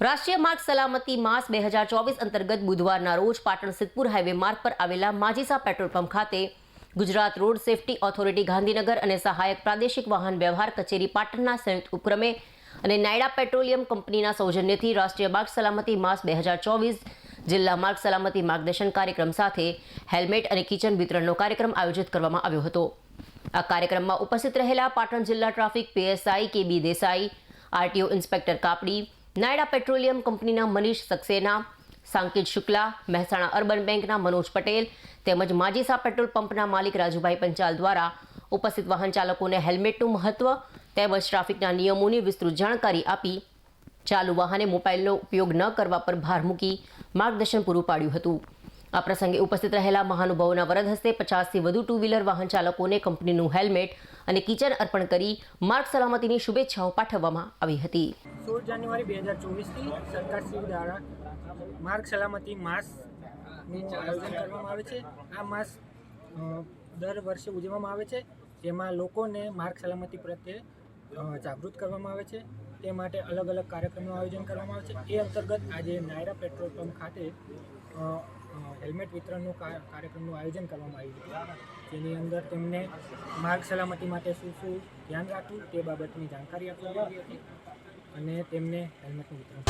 રાષ્ટ્રીય માર્ગ સલામતી માસ બે હજાર ચોવીસ અંતર્ગત બુધવારના રોજ પાટણ સિદ્ધપુર હાઈવે માર્ગ પર આવેલા માજીસા પેટ્રોલ પંપ ખાતે Gujarat road safety authority Gandhinagar અને સહાયક પ્રાદેશિક વાહન વ્યવહાર કચેરી પાટણના સંયુક્ત ઉપક્રમે અને નાયડા પેટ્રોલિયમ કંપનીના સૌજન્યથી રાષ્ટ્રીય માર્ગ સલામતી માસ બે હજાર ચોવીસ જિલ્લા માર્ગ સલામતી માર્ગદર્શન કાર્યક્રમ સાથે હેલ્મેટ અને કિચન વિતરણનો કાર્યક્રમ આયોજિત કરવામાં આવ્યો હતો. આ કાર્યક્રમમાં ઉપસ્થિત રહેલા પાટણ જિલ્લા traffic PSI K B Desai, RTO inspector Kapdi Nayara petroleum કંપનીના મનીષ સક્સેના, સાંકેત શુક્લા, મહેસાણા અર્બન બેંકના મનોજ પટેલ તેમજ માજીસા પેટ્રોલ પંપના માલિક રાજુભાઈ પંચાલ દ્વારા ઉપસ્થિત વાહન ચાલકોને હેલ્મેટનું મહત્વ તેમજ ટ્રાફિકના નિયમોની વિસ્તૃત જાણકારી આપી ચાલુ વાહને મોબાઈલનો ઉપયોગ ન કરવા પર ભાર મૂકી માર્ગદર્શન પૂરું પાડ્યું હતું. આ પ્રસંગે ઉપસ્થિત રહેલા મહાનુભાવોના વરદ હસ્તે પચાસથી વધુ ટુ વ્હીલર વાહન ચાલકોને કંપનીનું હેલ્મેટ અને કિચન અર્પણ કરી માર્ગ સલામતીની શુભેચ્છાઓ પાઠવવામાં આવી હતી. સોળ જાન્યુઆરી બે હજાર ચોવીસથી સરકારશ્રી દ્વારા માર્ગ સલામતી માસનું આયોજન કરવામાં આવે છે. આ માસ દર વર્ષે ઉજવવામાં આવે છે, જેમાં લોકોને માર્ગ સલામતી પ્રત્યે જાગૃત કરવામાં આવે છે. તે માટે અલગ અલગ કાર્યક્રમનું આયોજન કરવામાં આવે છે. એ અંતર્ગત આજે નાયરા પેટ્રોલ પંપ ખાતે હેલ્મેટ વિતરણનું કાર્યક્રમનું આયોજન કરવામાં આવ્યું હતું. જેની અંદર તેમને માર્ગ સલામતી માટે શું શું ધ્યાન રાખવું તે બાબતની જાણકારી આપવામાં આવી હતી અને તેમને હેલ્મેટનું વિતરણ